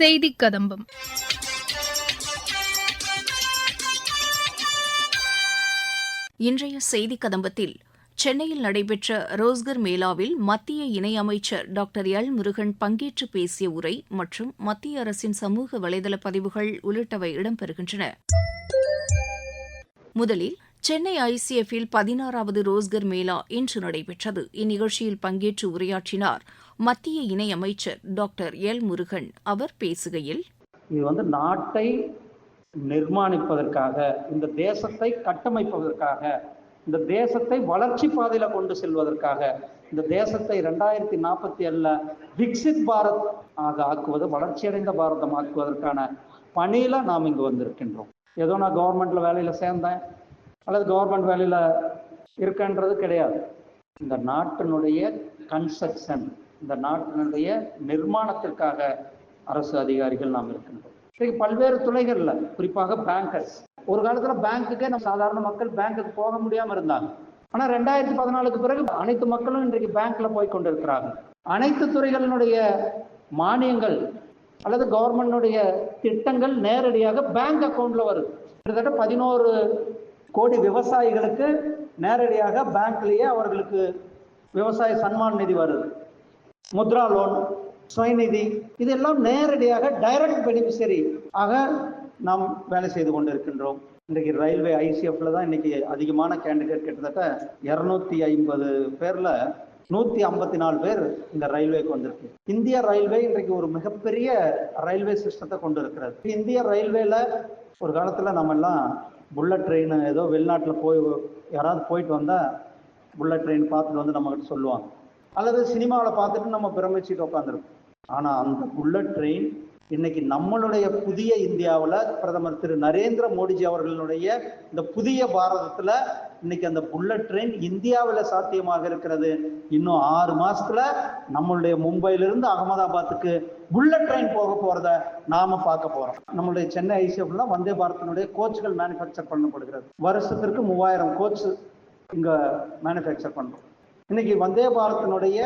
செய்தி கதம்பம் இன்றைய செய்தி கதம்பத்தில் சென்னையில் நடைபெற்ற ரோஸ்கர் மேளாவில் மத்திய இணையமைச்சர் டாக்டர் எல் முருகன் பங்கேற்று பேசிய உரை மற்றும் மத்திய அரசின் சமூக வலைதள பதிவுகள் உள்ளிட்டவை இடம்பெறுகின்றன. முதலில் சென்னை ஐசிஎஃப்பில் பதினாறாவது ரோஸ்கர் மேளா இன்று நடைபெற்றது. இந்நிகழ்ச்சியில் பங்கேற்று உரையாற்றினார் மத்திய இணையமைச்சர் டாக்டர் எல் முருகன். அவர் பேசுகையில் இது வந்து நாட்டை நிர்மாணிப்பதற்காக இந்த தேசத்தை கட்டமைப்பதற்காக இந்த தேசத்தை வளர்ச்சி பாதையில கொண்டு செல்வதற்காக இந்த தேசத்தை ரெண்டாயிரத்தி நாற்பத்தி ஏழுல விக்சித் பாரத் ஆக ஆக்குவது வளர்ச்சியடைந்த பாரதம் ஆக்குவதற்கான பணியில நாம் இங்கு வந்திருக்கின்றோம். ஏதோ நான் கவர்மெண்ட்ல வேலையில சேர்ந்தேன். அல்லது கவர்மெண்ட் வேலையில் இருக்கன்றது கிடையாது. இந்த நாட்டினுடைய கன்ஸ்ட்ரக்ஷன் இந்த நாட்டினுடைய நிர்மாணத்திற்காக அரசு அதிகாரிகள் நாம் இருக்கின்றோம். இன்னைக்கு பல்வேறு துறைகளில் குறிப்பாக பேங்கர்ஸ் ஒரு காலத்தில் பேங்க்குக்கே நம்ம சாதாரண மக்கள் பேங்க்குக்கு போக முடியாமல் இருந்தாங்க. ஆனால் ரெண்டாயிரத்தி பதினாலுக்கு பிறகு அனைத்து மக்களும் இன்றைக்கு பேங்க்ல போய் கொண்டிருக்கிறாங்க அனைத்து துறைகளினுடைய மானியங்கள் அல்லது கவர்மெண்டுடைய திட்டங்கள் நேரடியாக பேங்க் அக்கௌண்ட்ல வருது. கிட்டத்தட்ட பதினோரு கோடி விவசாயிகளுக்கு நேரடியாக பேங்க்லேயே அவர்களுக்கு விவசாய சன்மான் நிதி வருது. முத்ரா லோன் சுயநிதி இதெல்லாம் நேரடியாக டைரக்ட் பெனிஃபிஷரி ஆக நாம் வேலை செய்து கொண்டிருக்கின்றோம். இன்றைக்கு ரயில்வே ஐசிஎஃப்ல தான் இன்னைக்கு அதிகமான கேண்டிடேட் கிட்டத்தட்ட இரநூத்தி ஐம்பது பேர்ல நூத்தி ஐம்பத்தி நாலு பேர் இந்த ரயில்வேக்கு வந்திருக்கு. இந்திய ரயில்வே இன்றைக்கு ஒரு மிகப்பெரிய ரயில்வே சிஸ்டத்தை கொண்டு இருக்கிறது இந்திய ரயில்வேல ஒரு காலத்துல நம்ம எல்லாம் புல்லட் ட்ரெயின் ஏதோ வெளிநாட்டில் போய் யாராவது போயிட்டு வந்தால் புல்லட் ட்ரெயின் பார்த்துட்டு வந்து நம்மக்கிட்ட சொல்லுவாங்க. அல்லது சினிமாவில் பார்த்துட்டு நம்ம பிரமிச்சுட்டு உட்காந்துருப்போம் ஆனால் அந்த புல்லட் ட்ரெயின் இன்னைக்கு நம்மளுடைய புதிய இந்தியாவில் பிரதமர் திரு நரேந்திர மோடிஜி அவர்களுடைய இந்த புதிய பாரதத்தில் இன்னைக்கு அந்த புல்லட் ட்ரெயின் இந்தியாவில் சாத்தியமாக இருக்கிறது. இன்னும் ஆறு மாசத்துல நம்மளுடைய மும்பையிலிருந்து அகமதாபாத்துக்கு புல்லட் ட்ரெயின் போக போறத நாம பார்க்க போறோம். நம்மளுடைய சென்னை ஐசிஎஃப்ல வந்தே பாரத்தினுடைய கோச்சுகள் மேனுஃபேக்சர் பண்ணப்படுகிறது. வருஷத்திற்கு மூவாயிரம் கோச் இங்க மேனுஃபேக்சர் பண்றோம். இன்னைக்கு வந்தே பாரத்தினுடைய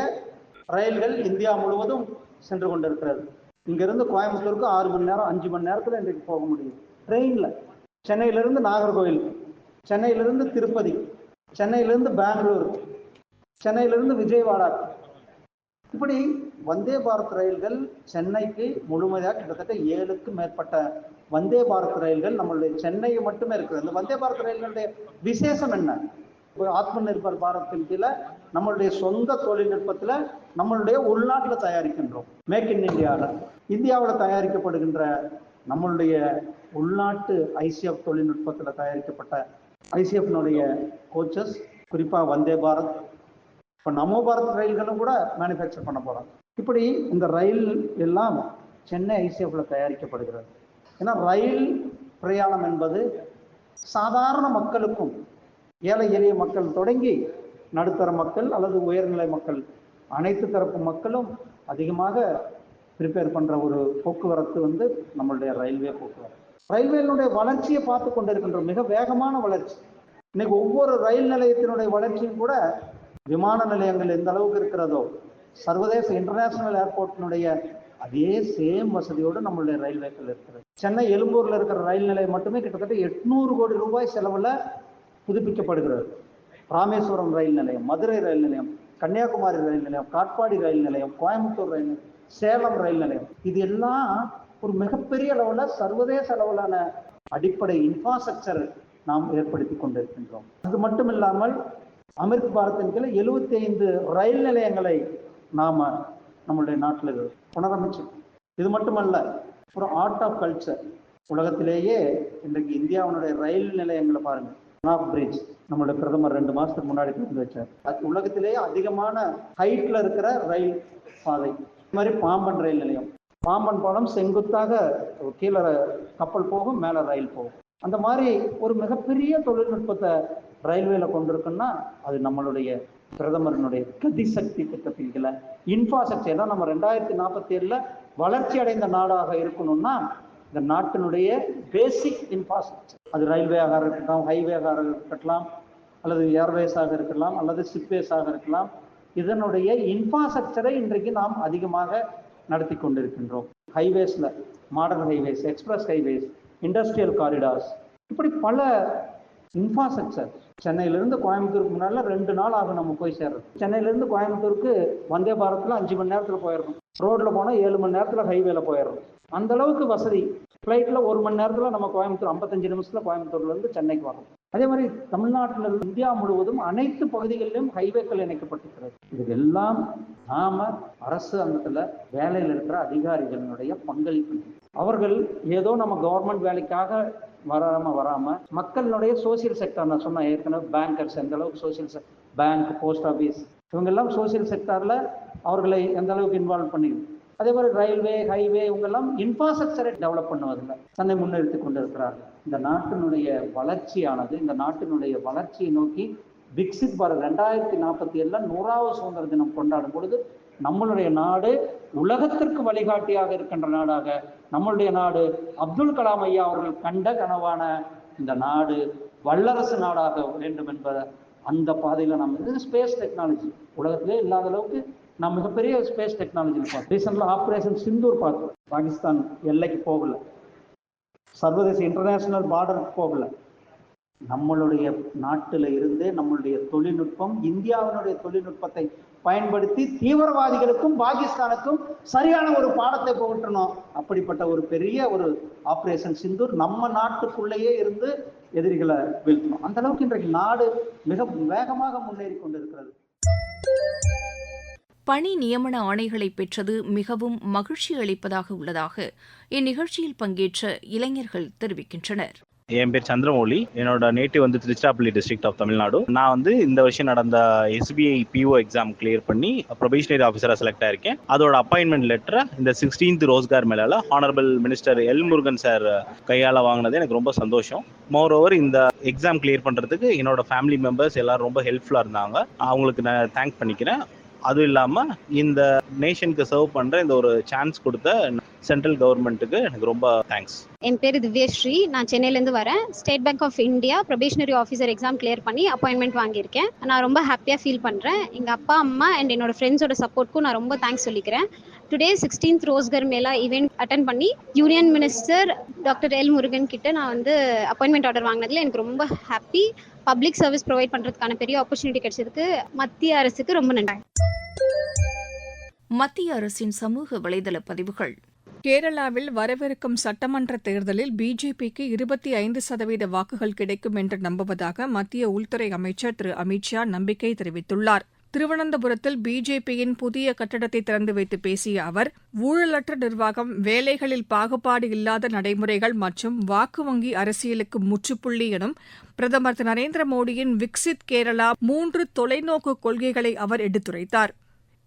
ரயில்கள் இந்தியா முழுவதும் சென்று கொண்டிருக்கிறது. இங்கிருந்து கோயம்புத்தூருக்கு ஆறு மணி நேரம் அஞ்சு மணி நேரத்தில் இன்றைக்கு போக முடியும். ட்ரெயினில் சென்னையிலிருந்து நாகர்கோவில். சென்னையிலிருந்து திருப்பதி. சென்னையிலிருந்து பெங்களூர். சென்னையிலிருந்து விஜயவாடா. இப்படி வந்தே பாரத் ரயில்கள் சென்னைக்கு முழுமையாக கிட்டத்தட்ட ஏழுக்கு மேற்பட்ட வந்தே பாரத் ரயில்கள் நம்மளுடைய சென்னையை மட்டுமே இருக்குது. இந்த வந்தே பாரத் ரயில்களுடைய விசேஷம் என்ன? ஒரு ஆத்ம நிர்பர் பாரத்தின் கீழே நம்மளுடைய சொந்த தொழில்நுட்பத்தில் நம்மளுடைய உள்நாட்டில் தயாரிக்கின்றோம். மேக் இன் இந்தியாவில் இந்தியாவில் தயாரிக்கப்படுகின்ற நம்மளுடைய உள்நாட்டு ஐசிஎஃப் தொழில்நுட்பத்தில் தயாரிக்கப்பட்ட ஐசிஎஃப்னுடைய கோச்சஸ் குறிப்பாக வந்தே பாரத். இப்போ நமோ பாரத் ரயில்களும் கூட மேனுஃபேக்சர் பண்ண போகிறோம் இப்படி இந்த ரயில் எல்லாம் சென்னை ஐசிஎஃப்ல தயாரிக்கப்படுகிறது. ஏன்னா ரயில் பிரயாணம் என்பது சாதாரண மக்களுக்கும் ஏழை எளிய மக்கள் தொடங்கி நடுத்தர மக்கள் அல்லது உயர்நிலை மக்கள் அனைத்து தரப்பு மக்களும் அதிகமாக ப்ரிப்பேர் பண்ணுற ஒரு போக்குவரத்து வந்து நம்மளுடைய ரயில்வே போக்குவரத்து. ரயில்வேனுடைய வளர்ச்சியை பார்த்து கொண்டிருக்கின்ற மிக வேகமான வளர்ச்சி. இன்னைக்கு ஒவ்வொரு ரயில் நிலையத்தினுடைய வளர்ச்சியும் கூட விமான நிலையங்கள் எந்த அளவுக்கு இருக்கிறதோ சர்வதேச இன்டர்நேஷனல் ஏர்போர்ட்டினுடைய அதே சேம் வசதியோடு நம்மளுடைய ரயில்வேக்கள் இருக்கிறது. சென்னை எழும்பூரில் இருக்கிற ரயில் நிலையம் மட்டுமே கிட்டத்தட்ட எட்நூறு கோடி ரூபாய் செலவில் புதுப்பிக்கப்படுகிறது. ராமேஸ்வரம் ரயில் நிலையம் மதுரை ரயில் நிலையம் கன்னியாகுமரி ரயில் நிலையம் காட்பாடி ரயில் நிலையம் கோயம்புத்தூர் ரயில் நிலையம் சேலம் ரயில் நிலையம். இது எல்லாம் ஒரு மிகப்பெரிய அளவுல சர்வதேச அளவிலான அடிப்படை இன்ஃப்ராஸ்ட்ரக்சர் நாம் ஏற்படுத்தி கொண்டிருக்கின்றோம். அது மட்டும் இல்லாமல் அமிர்த் பாரத்தின் கீழே எழுபத்தி ஐந்து ரயில் நிலையங்களை நாம நம்மளுடைய நாட்டில் புனரமைச்சிருக்கோம் இது மட்டுமல்ல ஒரு ஆர்ட் ஆஃப் கல்ச்சர் உலகத்திலேயே இன்றைக்கு இந்தியாவினுடைய ரயில் நிலையங்களை பாருங்க. நாப் பிரிட்ஜ் நம்மளுடைய பிரதமர் ரெண்டு மாசத்துக்கு முன்னாடி திறந்து வச்சார். அது உலகத்திலேயே அதிகமான ஹைட்ல இருக்கிற ரயில் பாதை. மாதிரி பாம்பன் ரயில் நிலையம். பாம்பன் பாலம் செங்குத்தாக கீழே கப்பல் போகும் மேல ரயில் போகும். அந்த மாதிரி ஒரு மிகப்பெரிய தொழில்நுட்பத்தை ரயில்வேல கொண்டிருக்குன்னா அது நம்மளுடைய பிரதமரினுடைய கதிசக்தி திட்டத்தின் கீழே. இன்ஃப்ராஸ்ட்ரக்சர் ஏன்னா நம்ம ரெண்டாயிரத்தி நாற்பத்தி ஏழில் வளர்ச்சி அடைந்த நாடாக இருக்கணும்னா இந்த நாட்டினுடைய பேசிக் இன்ஃப்ராஸ்ட்ரக்சர் அது ரயில்வேயாக இருக்கட்டும் ஹைவேயாக இருக்கட்டும் அல்லது ஏர்வேஸாக இருக்கலாம் அல்லது சிப்வேஸாக இருக்கலாம் இதனுடைய இன்ஃப்ராஸ்ட்ரக்சரை இன்றைக்கு நாம் அதிகமாக நடத்தி கொண்டிருக்கின்றோம். ஹைவேஸில் modern highways express highways industrial corridors இப்படி பல இன்ஃப்ராஸ்ட்ரக்சர் சென்னையிலிருந்து கோயம்புத்தூருக்கு முன்னால ரெண்டு நாள் ஆகும் நம்ம போய் சேர்றது சென்னையிலிருந்து கோயம்புத்தூருக்கு வந்தே பாரத்தில் அஞ்சு மணி நேரத்தில் போயிடணும். ரோட்டில் போனால் ஏழு மணி நேரத்தில் ஹைவேல போயிடணும். அந்த அளவுக்கு வசதி. ஃப்ளைட்டில் ஒரு மணி நேரத்தில் நம்ம கோயம்புத்தூர் ஐம்பத்தஞ்சு நிமிஷத்தில் கோயம்புத்தூர்லேருந்து சென்னைக்கு வரோம் அதே மாதிரி தமிழ்நாட்டில் இந்தியா முழுவதும் அனைத்து பகுதிகளிலும் ஹைவேக்கள் இணைக்கப்பட்டிருக்கிறது. இதுக்கெல்லாம் நாம அரசு அங்கத்தில் வேலையில் இருக்கிற அதிகாரிகளினுடைய பங்களிப்பு. அவர்கள் ஏதோ நம்ம கவர்மெண்ட் வேலைக்காக வராம வராம மக்களுடைய சோசியல் செக்டர் நான் சொன்ன ஏற்கனவே பேங்கர்ஸ் எந்த அளவுக்கு சோசியல் பேங்க் போஸ்ட் ஆஃபீஸ் இவங்கெல்லாம் சோசியல் செக்டார்ல அவர்களை எந்த அளவுக்கு இன்வால்வ் பண்ணி அதே மாதிரி ரயில்வே ஹைவே இவங்கெல்லாம் இன்ஃப்ராஸ்ட்ரக்சரை டெவலப் பண்ணுவதில்லை. தன்னை முன்னிறுத்தி கொண்டிருக்கிறார்கள். இந்த நாட்டினுடைய வளர்ச்சியானது இந்த நாட்டினுடைய வளர்ச்சியை நோக்கி விக்சித் பாரத் ரெண்டாயிரத்தி நாற்பத்தி ஏழுல நூறாவது சுதந்திர தினம் கொண்டாடும் பொழுது நம்மளுடைய நாடு உலகத்திற்கு வழிகாட்டியாக இருக்கின்ற நாடாக நம்மளுடைய நாடு அப்துல் கலாம் ஐயா அவர்கள் கண்ட கனவான இந்த நாடு வல்லரசு நாடாக வேண்டும் என்பதை அந்த பாதையில் நம்ம ஸ்பேஸ் டெக்னாலஜி உலகத்திலே இல்லாத அளவுக்கு நான் மிகப்பெரிய ஸ்பேஸ் டெக்னாலஜி பார்த்தோம் ரீசெண்டாக ஆப்ரேஷன் சிந்தூர் பார்த்தோம் பாகிஸ்தான் எல்லைக்கு போகல. சர்வதேச இன்டர்நேஷனல் பார்டருக்கு போகல. நம்மளுடைய நாட்டில் இருந்தே நம்மளுடைய தொழில்நுட்பம் இந்தியாவினுடைய தொழில்நுட்பத்தை பயன்படுத்தி தீவிரவாதிகளுக்கும் பாகிஸ்தானுக்கும் சரியான ஒரு பாடத்தை புகட்டணும். அப்படிப்பட்ட ஒரு பெரிய ஒரு ஆப்ரேஷன் சிந்தூர் நம்ம நாட்டுக்குள்ளேயே இருந்து எதிரிகளை வீழ்த்தணும். அந்த அளவுக்கு இன்றைக்கு நாடு மிக வேகமாக முன்னேறி கொண்டிருக்கிறது. பணி நியமன ஆணைகளை பெற்றது மிகவும் மகிழ்ச்சி அளிப்பதாக உள்ளதாக இந்நிகழ்ச்சியில் பங்கேற்ற இளைஞர்கள் தெரிவிக்கின்றனர். என் பேர் சந்திரமௌலி. என்னோட நேட்டிவ் வந்து திருச்சிராப்பள்ளி டிஸ்ட்ரிக்ட் ஆஃப் தமிழ்நாடு. நான் வந்து இந்த வருஷம் நடந்த எஸ்பிஐ பிஓ எக்ஸாம் கிளியர் பண்ணி ப்ரொபேஷனரி ஆஃபீஸராக செலக்ட் ஆயிருக்கேன். அதோட அப்பாயின்மெண்ட் லெட்டரை இந்த சிக்ஸ்டீன்த் ரோஸ்கார் மேலால honourable minister L Murugan sir கையால் வாங்கினது எனக்கு ரொம்ப சந்தோஷம். மோர் ஓவர் இந்த எக்ஸாம் கிளியர் பண்ணுறதுக்கு என்னோட ஃபேமிலி மெம்பர்ஸ் எல்லாரும் ரொம்ப ஹெல்ப்ஃபுல்லாக இருந்தாங்க. அவங்களுக்கு நான் தேங்க் பண்ணிக்கிறேன். அதுவும் இல்லாமல் இந்த நேஷனுக்கு சர்வ் பண்ணுற இந்த ஒரு சான்ஸ் கொடுத்த சென்ட்ரல் கவர்மெண்ட்டுக்கு எனக்கு ரொம்ப தேங்க்ஸ் என் பேர் திவ்யஸ்ரீ. நான் சென்னையிலேருந்து வரேன். State bank of India probationary officer exam clear பண்ணி அப்பாயின்மெண்ட் வாங்கியிருக்கேன். நான் ரொம்ப ஹாப்பியாக ஃபீல் பண்ணுறேன் எங்கள் அப்பா அம்மா அண்ட் என்னோட ஃப்ரெண்ட்ஸோட சப்போர்ட்க்கும் நான் ரொம்ப தேங்க்ஸ் சொல்லிக்கிறேன். Today sixteenth Rozgar Mela event attend பண்ணி union minister doctor L Murugan கிட்ட நான் வந்து அப்பாயின்மெண்ட் ஆர்டர் வாங்கினதுல எனக்கு ரொம்ப ஹாப்பி பப்ளிக் சர்வீஸ் ப்ரொவைட் பண்ணுறதுக்கான பெரிய ஆப்பர்ச்சுனிட்டி கிடைச்சதுக்கு மத்திய அரசுக்கு ரொம்ப நன்றி மத்திய அரசின் சமூக வலைதள பதிவுகள் கேரளாவில் வரவிருக்கும் சட்டமன்ற தேர்தலில் பிஜேபிக்கு இருபத்தி ஐந்து சதவீத வாக்குகள் கிடைக்கும் என்று நம்புவதாக மத்திய உள்துறை அமைச்சர் திரு அமித்ஷா நம்பிக்கை தெரிவித்துள்ளார். திருவனந்தபுரத்தில் பிஜேபியின் புதிய கட்டடத்தை திறந்து வைத்து பேசிய அவர் ஊழலற்ற நிர்வாகம் வேலைகளில் பாகுபாடு இல்லாத நடைமுறைகள் மற்றும் வாக்கு வங்கி அரசியலுக்கு முற்றுப்புள்ளி எனும் பிரதமர் திரு நரேந்திர மோடியின் விக்சித் கேரளா மூன்று தொலைநோக்கு கொள்கைகளை அவர் எடுத்துரைத்தார்.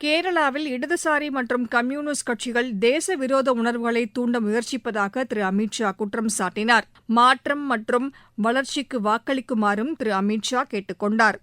கேரளாவில் இடதுசாரி மற்றும் கம்யூனிஸ்ட் கட்சிகள் தேச விரோத உணர்வுகளை தூண்ட முயற்சிப்பதாக திரு அமித்ஷா குற்றம் சாட்டினார். மாற்றம் மற்றும் வளர்ச்சிக்கு வாக்களிக்குமாறும் திரு அமித்ஷா கேட்டுக் கொண்டாா்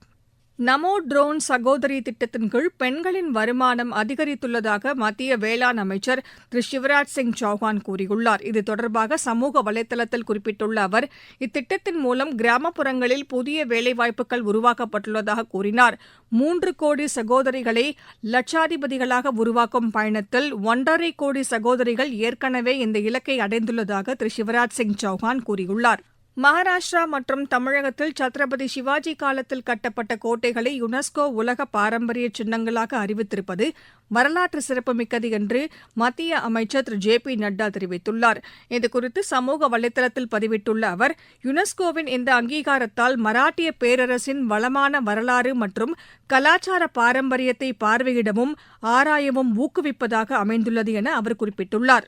நமோ ட்ரோன் சகோதரி திட்டத்தின் கீழ் பெண்களின் வருமானம் அதிகரித்துள்ளதாக மத்திய வேளாண் அமைச்சர் திரு சிவராஜ் சிங் சௌஹான் கூறியுள்ளார். இது தொடர்பாக சமூக வலைதளத்தில் குறிப்பிட்டுள்ள அவர் இத்திட்டத்தின் மூலம் கிராமப்புறங்களில் புதிய வேலைவாய்ப்புகள் உருவாக்கப்பட்டுள்ளதாக கூறினார். மூன்று கோடி சகோதரிகளை லட்சாதிபதிகளாக உருவாக்கும் பயணத்தில் ஒன்றரை கோடி சகோதரிகள் ஏற்கனவே இந்த இலக்கை அடைந்துள்ளதாக திரு சிவராஜ் சிங் சௌஹான் கூறியுள்ளார். மகாராஷ்டிரா மற்றும் தமிழகத்தில் சத்ரபதி சிவாஜி காலத்தில் கட்டப்பட்ட கோட்டைகளை யுனெஸ்கோ உலக பாரம்பரிய சின்னங்களாக அறிவித்திருப்பது வரலாற்று சிறப்புமிக்கது என்று மத்திய அமைச்சர் திரு ஜே பி நட்டா தெரிவித்துள்ளார். இதுகுறித்து சமூக வலைதளத்தில் பதிவிட்டுள்ள அவர் யுனெஸ்கோவின் இந்த அங்கீகாரத்தால் மராட்டிய பேரரசின் வளமான வரலாறு மற்றும் கலாச்சார பாரம்பரியத்தை பார்வையிடவும் ஆராயவும் ஊக்குவிப்பதாக அமைந்துள்ளது என அவர் குறிப்பிட்டுள்ளார்.